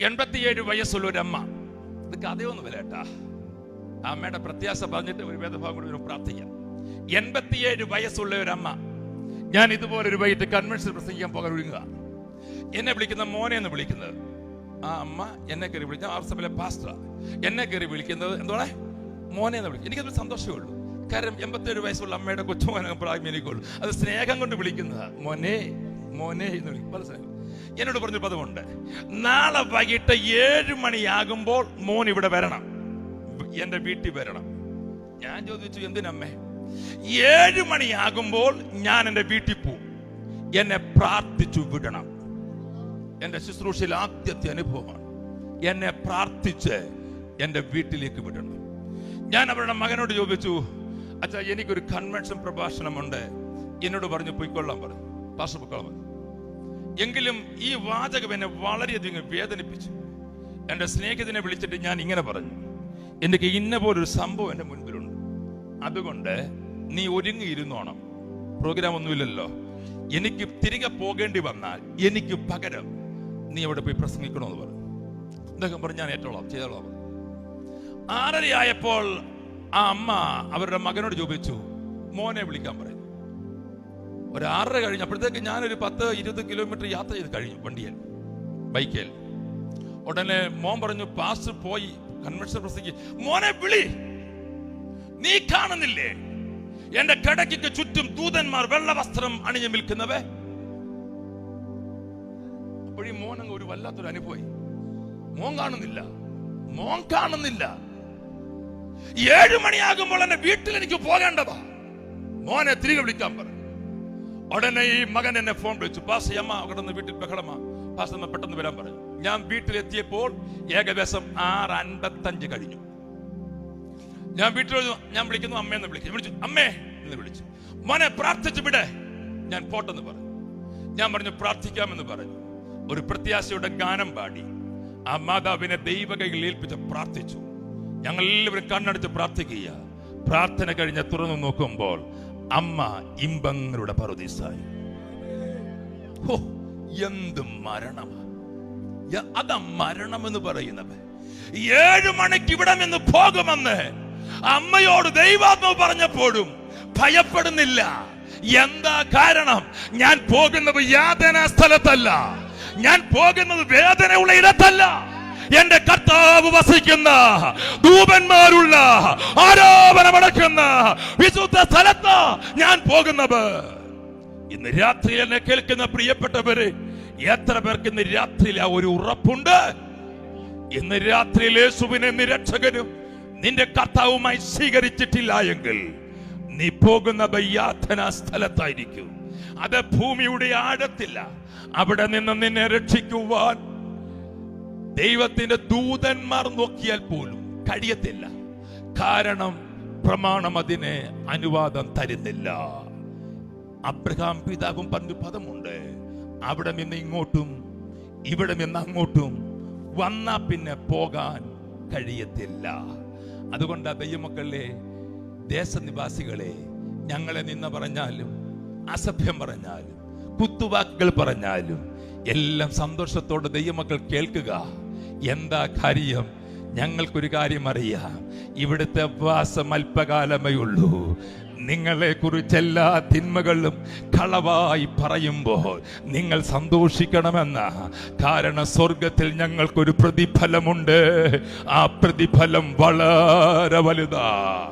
എൺപത്തിയേഴ് വയസ്സുള്ള ഒരു അമ്മ. ഇത് കഥയൊന്നും വല്ല കേട്ടാ ആ അമ്മയുടെ പ്രത്യാശ പറഞ്ഞിട്ട് ഒരു വേദഭാഗം കൂടി ഒരു പ്രാർത്ഥിക്കാം എൺപത്തിയേഴ് വയസ്സുള്ള ഒരു അമ്മ. ഞാൻ ഇതുപോലെ ഒരു വൈകിട്ട് കൺവെൻഷൻ പ്രസംഗിക്കാൻ പോകാൻ ഒരുങ്ങുക. എന്നെ വിളിക്കുന്ന മോനെ എന്ന് വിളിക്കുന്നത്. ആ അമ്മ എന്നെ കയറി വിളിക്കുന്ന ആർ സഭയിലെ പാസ്റ്റർ എന്നെ കയറി വിളിക്കുന്നത് എന്താണ് മോനെ എന്ന് വിളിക്കും. എനിക്കതൊരു സന്തോഷമേ ഉള്ളൂ. കാരണം എൺപത്തേഴ് വയസ്സുള്ള അമ്മയുടെ കൊച്ചുമോനെ പ്രായം എനിക്കുള്ളൂ അത് സ്നേഹം കൊണ്ട് വിളിക്കുന്നതാ. മോനെ മോനെ എന്ന് വിളിക്കും. പല സ്നേഹം. എന്നോട് പറഞ്ഞു പദമുണ്ട്. നാളെ വൈകിട്ട് ഏഴ് മണിയാകുമ്പോൾ മോൻ ഇവിടെ വരണം. എന്റെ വീട്ടിൽ വരണം. ഞാൻ ചോദിച്ചു എന്തിനമ്മേ? ഏഴ് മണിയാകുമ്പോൾ ഞാൻ എന്റെ വീട്ടിൽ പോവും. എന്നെ പ്രാർത്ഥിച്ചു വിടണം. എന്റെ ശുശ്രൂഷയിൽ ആദ്യത്തെ അനുഭവമാണ്. എന്നെ പ്രാർത്ഥിച്ച് എന്റെ വീട്ടിലേക്ക് വിടണം. ഞാൻ അവരുടെ മകനോട് ചോദിച്ചു അച്ഛാ എനിക്കൊരു കൺവെൻഷൻ പ്രഭാഷണമുണ്ട്. എന്നോട് പറഞ്ഞു പൊയ്ക്കൊള്ളാൻ പറഞ്ഞു. പാസ്റ്റർ പൊയ്ക്കൊള്ളാൻ പറഞ്ഞു. എങ്കിലും ഈ വാചകം എന്നെ വളരെയധികം വേദനിപ്പിച്ചു. എന്റെ സ്നേഹിതനെ വിളിച്ചിട്ട് ഞാൻ ഇങ്ങനെ പറഞ്ഞു എനിക്ക് ഇന്ന പോലൊരു സംഭവം എന്റെ മുൻപിലുണ്ട്. അതുകൊണ്ട് നീ ഒരുങ്ങിയിരുന്നോണം. പ്രോഗ്രാം ഒന്നുമില്ലല്ലോ. എനിക്ക് തിരികെ പോകേണ്ടി വന്നാൽ എനിക്ക് പകരം നീ അവിടെ പോയി പ്രസംഗിക്കണമെന്ന് പറഞ്ഞു. അദ്ദേഹം പറഞ്ഞു ഞാൻ ഏറ്റോളാം ചെയ്തോളാം. ആറരയായപ്പോൾ ആ അമ്മ അവരുടെ മകനോട് ചോദിച്ചു മോനെ വിളിക്കാൻ പറഞ്ഞു ഒരു ആറര കഴിഞ്ഞപ്പോഴത്തേക്ക് ഞാനൊരു പത്ത് ഇരുപത് കിലോമീറ്റർ യാത്ര ചെയ്ത് കഴിഞ്ഞു വണ്ടിയിൽ ബൈക്കിൽ. ഉടനെ മോൻ പറഞ്ഞു പാസ് പോയി കൺവെൻഷൻ പ്രസംഗി മോനെ വിളി നീ കാണുന്നില്ലേ? എന്റെ കിടക്കിക്ക് ചുറ്റും ദൂതന്മാർ വെള്ള വസ്ത്രം അണിഞ്ഞു നിൽക്കുന്നവേ. അപ്പോഴീ മോൻ അങ്ങ് ഒരു വല്ലാത്തൊരു അനുഭവം മോൻ കാണുന്നില്ല മോൻ കാണുന്നില്ല. ഏഴു മണിയാകുമ്പോൾ എന്റെ വീട്ടിൽ എനിക്ക് പോകേണ്ടതാ. മോനെ തിരികെ വിളിക്കാൻ പറഞ്ഞു ഉടനെ ഈ മകൻ എന്നെ ഫോൺ വിളിച്ചു. പാസ് അമ്മ കിടന്ന് വീട്ടിൽ ബഹളമാ. പാസ് അമ്മ പെട്ടെന്ന് വരാൻ പറഞ്ഞു. ഞാൻ വീട്ടിലെത്തിയപ്പോൾ ഏകദേശം ആറ് അൻപത്തഞ്ച് കഴിഞ്ഞു. ഞാൻ വീട്ടിൽ ഞാൻ വിളിക്കുന്നു അമ്മയെന്ന് വിളിക്കുന്നു. വിളിച്ചു അമ്മേ എന്ന് വിളിച്ചു. മോനെ പ്രാർത്ഥിച്ചു വിടെ. ഞാൻ പോട്ടെന്ന് പറഞ്ഞു. ഞാൻ പറഞ്ഞു പ്രാർത്ഥിക്കാമെന്ന് പറഞ്ഞു. ഒരു പ്രത്യാശയുടെ ഗാനം പാടി. ആ മാതാവിനെ ദൈവകൈകൾ ഏൽപ്പിച്ച് പ്രാർത്ഥിച്ചു. ഞങ്ങൾ എല്ലാവരും കണ്ണടച്ച് പ്രാർത്ഥിക്കുക പ്രാർത്ഥന കഴിഞ്ഞ് തുറന്നു നോക്കുമ്പോൾ അമ്മ ഇമ്പങ്ങളുടെ പറുദീസായി. ഹോ എന്ത് മരണം അതാ മരണം എന്ന് പറയുന്നത്. ഏഴു മണിക്ക് ഇവിടെ നിന്ന് പോകുമെന്ന് അമ്മയോട് ദൈവാത്മാവ് പറഞ്ഞപ്പോഴും ഭയപ്പെടുന്നില്ല. എന്താ കാരണം? ഞാൻ പോകുന്നത് യാതന സ്ഥലത്തല്ല. ഞാൻ പോകുന്നത് വേദനയുള്ള ഇടത്തല്ല. എന്റെ കർത്താവ് വസിക്കുന്ന ദൂപന്മാരുള്ള ആരോപണമടക്കുന്ന വിശുദ്ധ സ്ഥലത്ത് ഞാൻ പോകുന്നത്. ഇന്ന് രാത്രി എന്നെ കേൾക്കുന്ന പ്രിയപ്പെട്ടവര് എത്ര പേർക്ക് ഇന്ന് രാത്രിയിൽ ആ ഒരു ഉറപ്പുണ്ട്? ഇന്ന് രാത്രിയിൽ യേശുവിനെ നിരക്ഷകനും നിന്റെ കർത്താവുമായി സ്വീകരിച്ചിട്ടില്ല എങ്കിൽ നീ പോകുന്ന ബയ്യാധന സ്ഥലത്തായിരിക്കും. അത് ഭൂമിയുടെ ആഴത്തില്ല. അവിടെ നിന്ന് നിന്നെ രക്ഷിക്കുവാൻ ദൈവത്തിന്റെ ദൂതന്മാർ നോക്കിയാൽ പോലും കഴിയത്തില്ല. കാരണം പ്രമാണം അതിന് അനുവാദം തരുന്നില്ല. അബ്രഹാം പിതാവും പറഞ്ഞു പദമുണ്ട്. അവിടെ നിന്ന് ഇങ്ങോട്ടും ഇവിടെ നിന്ന് അങ്ങോട്ടും വന്നാ പിന്നെ പോകാൻ കഴിയത്തില്ല. അതുകൊണ്ട് ദൈവമക്കളെ ദേശനിവാസികളെ ഞങ്ങളെ നിന്ന് പറഞ്ഞാലും അസഭ്യം പറഞ്ഞാലും കുത്തുവാക്കുകൾ പറഞ്ഞാലും എല്ലാം സന്തോഷത്തോടെ ദൈവമക്കൾ കേൾക്കുക. എന്താ കാര്യം? ഞങ്ങൾക്കൊരു കാര്യം അറിയാം. ഇവിടുത്തെ വാസം അല്പകാലമേ ഉള്ളൂ. നിങ്ങളെ കുറിച്ച് എല്ലാ തിന്മകളും കളവായി പറയുമ്പോൾ നിങ്ങൾ സന്തോഷിക്കണമെന്ന. കാരണം സ്വർഗത്തിൽ ഞങ്ങൾക്കൊരു പ്രതിഫലമുണ്ട്. ആ പ്രതിഫലം വളരെ വലുതാ.